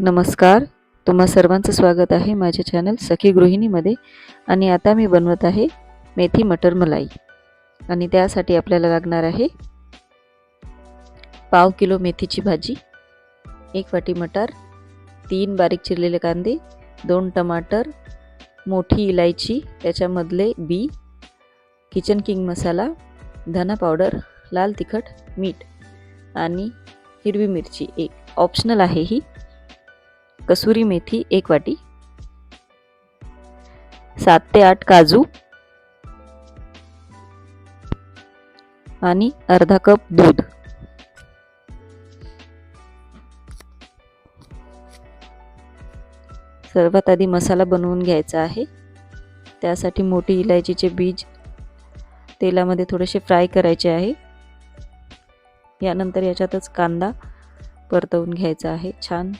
नमस्कार. तुम्हा सर्वांचं स्वागत आहे माझ्या चॅनल सखी गृहिणीमध्ये आणि आता मी बनवत आहे मेथी मटर मलाई. आणि त्यासाठी आपल्याला लागणार आहे पाव किलो मेथीची भाजी एक वाटी मटार तीन बारीक चिरलेले कांदे दोन टमाटर मोठी इलायची त्याच्यामधले बी किचन किंग मसाला धना पावडर लाल तिखट मीठ आणि हिरवी मिरची. एक ऑप्शनल आहे ही. कसुरी मेथी एक वाटी. सात ते आठ काजू. आणि अर्धा कप दूध. सर्वात आधी मसाला बनवून घ्यायचा आहे. त्यासाठी मोठी इलायचीचे बीज तेलामध्ये थोडेसे फ्राय करायचे आहे. यानंतर याच्यातच कांदा परतवून घ्यायचा आहे. छान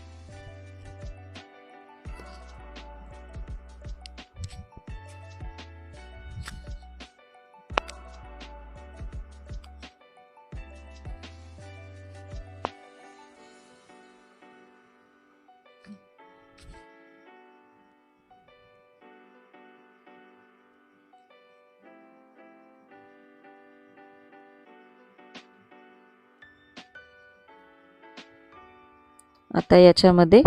आता याच्यामध्ये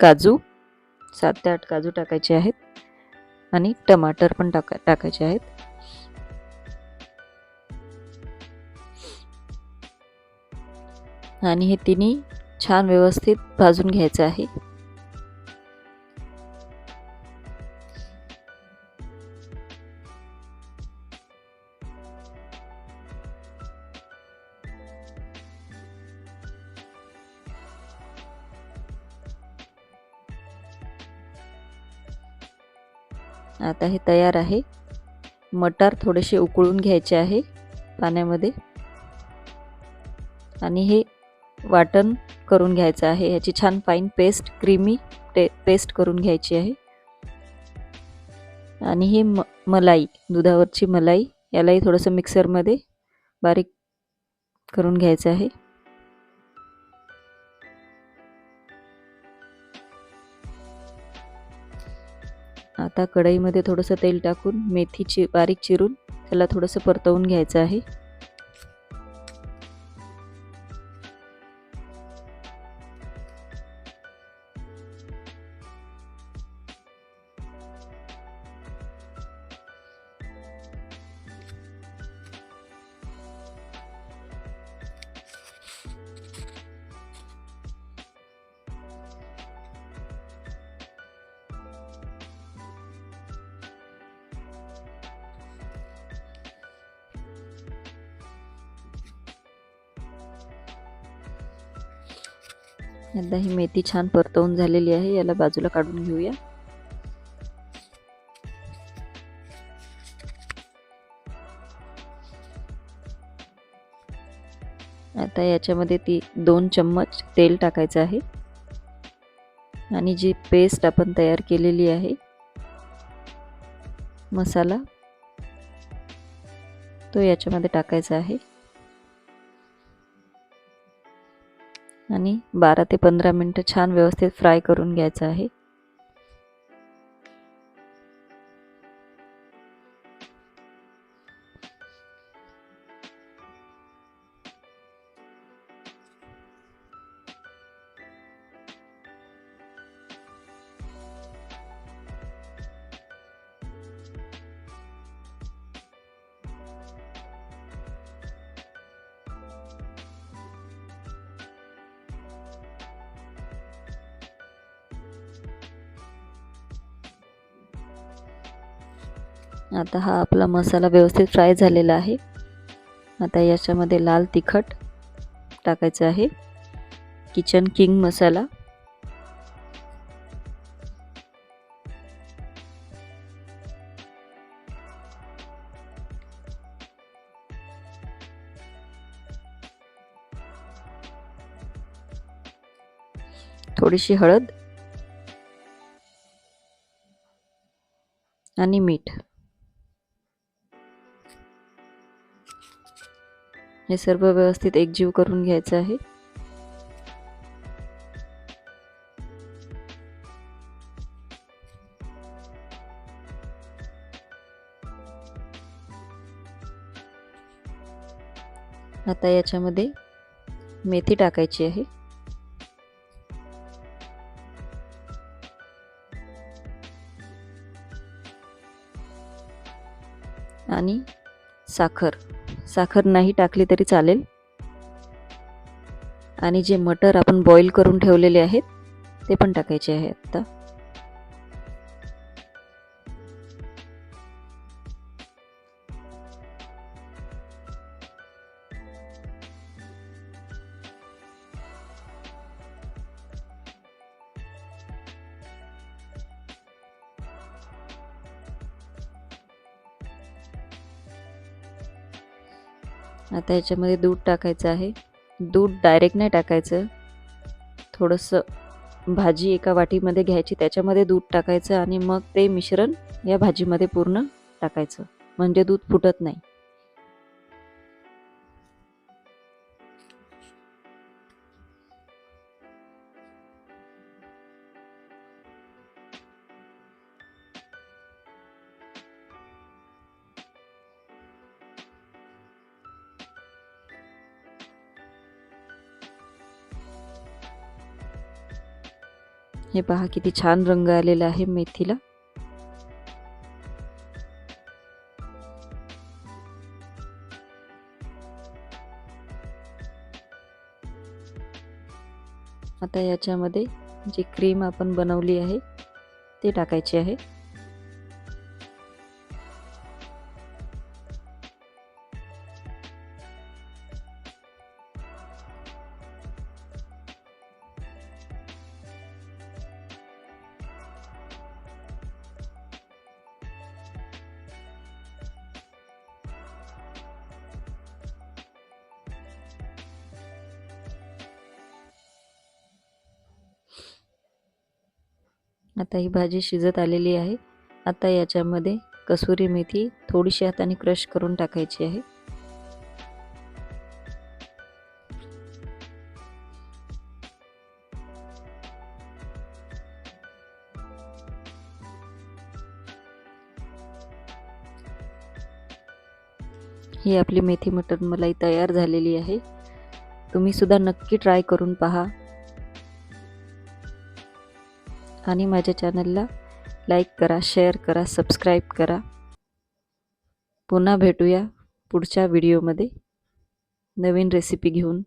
काजू सात ते आठ काजू टाकायचे आहेत. आणि टमाटर पण टाका टाकायचे आहेत. आणि हे तिन्ही छान व्यवस्थित भाजून घ्यायचं आहे. आता हे तयार आहे. मटार थोडेसे उकळून घ्यायचे आहे पाण्यामध्ये. आणि हे वाटण करून घ्यायचं आहे. ह्याची छान फाईन पेस्ट क्रीमी टे पेस्ट करून घ्यायची आहे. आणि हे म मलाई दुधावरची मलाई यालाही थोडंसं मिक्सरमध्ये बारीक करून घ्यायचं आहे. आता कढईमध्ये थोडंसं तेल टाकून मेथी चि बारीक चिरून त्याला थोडंसं परतवून घ्यायचं आहे. एकदा ही मेथी छान परतवून झालेली आहे. याला बाजूला काढून घेऊया. आता याच्यामध्ये ती दोन चम्मच तेल टाकायचं आहे. आणि जी पेस्ट आपण तयार केलेली आहे मसाला तो याच्यामध्ये टाकायचा आहे. आणि बारा ते पंधरा मिनटं छान व्यवस्थित फ्राय करून घ्यायचं आहे. आता हा आपला मसाला व्यवस्थित फ्राय झालेला आहे. आता याच्यामध्ये लाल तिखट टाकायचं आहे. किचन किंग मसाला. थोडीशी हळद आणि मीठ. हे सर्व व्यवस्थित एकजीव करून घ्यायचं आहे. आता याच्यामध्ये मेथी टाकायची आहे. आणि साखर. साखर नाही टाकली तरी चालेल. आणि जे मटर आपण बॉईल करून ठेवलेले आहेत ते पण टाकायचे आहे आत्ता आता याच्यामध्ये दूध टाकायचं आहे. दूध डायरेक्ट नाही टाकायचं. थोडंसं भाजी एका वाटीमध्ये घ्यायची त्याच्यामध्ये दूध टाकायचं आणि मग ते मिश्रण या भाजीमध्ये पूर्ण टाकायचं. म्हणजे दूध फुटत नाही. हे पहा किती छान रंग आलेला आहे मेथीला. आता याच्यामध्ये जी क्रीम आपण बनवली आहे ते टाकायची आहे. आता ही भाजी शिजत आलेली आहे. आता याच्यामध्ये कसुरी मेथी थोडीशी हाताने क्रश करून टाकायची आहे. ही आपली मेथी मटर मलाई तयार झालेली आहे. तुम्ही सुद्धा नक्की ट्राय करून पहा. आणि माझ्या चॅनलला लाईक करा शेअर करा सबस्क्राईब करा. पुन्हा भेटूया पुढच्या व्हिडिओमध्ये. नवीन रेसिपी घेऊन.